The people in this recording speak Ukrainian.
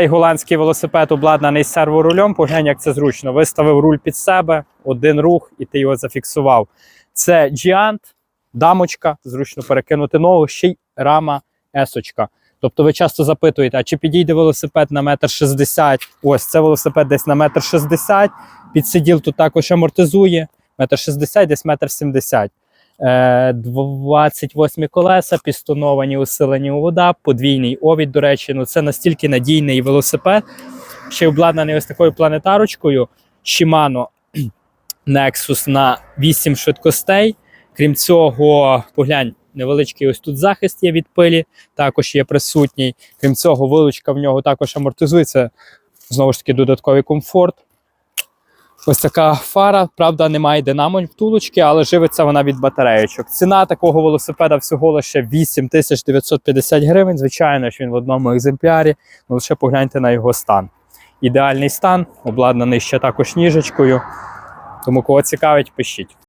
Цей голландський велосипед обладнаний серворулем. Поглянь, як це зручно. Виставив руль під себе, один рух, і ти його зафіксував. Це Giant, дамочка, зручно перекинути ногу, ще й рама есочка. Тобто ви часто запитуєте, а чи підійде велосипед на метр шістдесят? Ось це велосипед десь на метр шістдесят. Підсиділ тут також амортизує. Метр шістдесят, десь метр сімдесят. Е, 28 колеса, пістоновані, усилені у вода, подвійний овід, до речі, ну це настільки надійний велосипед. Ще обладнаний ось такою планетарочкою Shimano Nexus на 8 швидкостей. Крім цього, поглянь, невеличкий ось тут захист є від пилі, також є присутній. Крім цього, вилучка в нього також амортизується. Знову ж таки, додатковий комфорт. Ось така фара, правда, немає динамо втулочки, але живиться вона від батареєчок. Ціна такого велосипеда всього лише 8950 гривень. Звичайно ж, він в одному екземплярі. Ну лише погляньте на його стан. Ідеальний стан, обладнаний ще також ніжечкою. Тому кого цікавить, пишіть.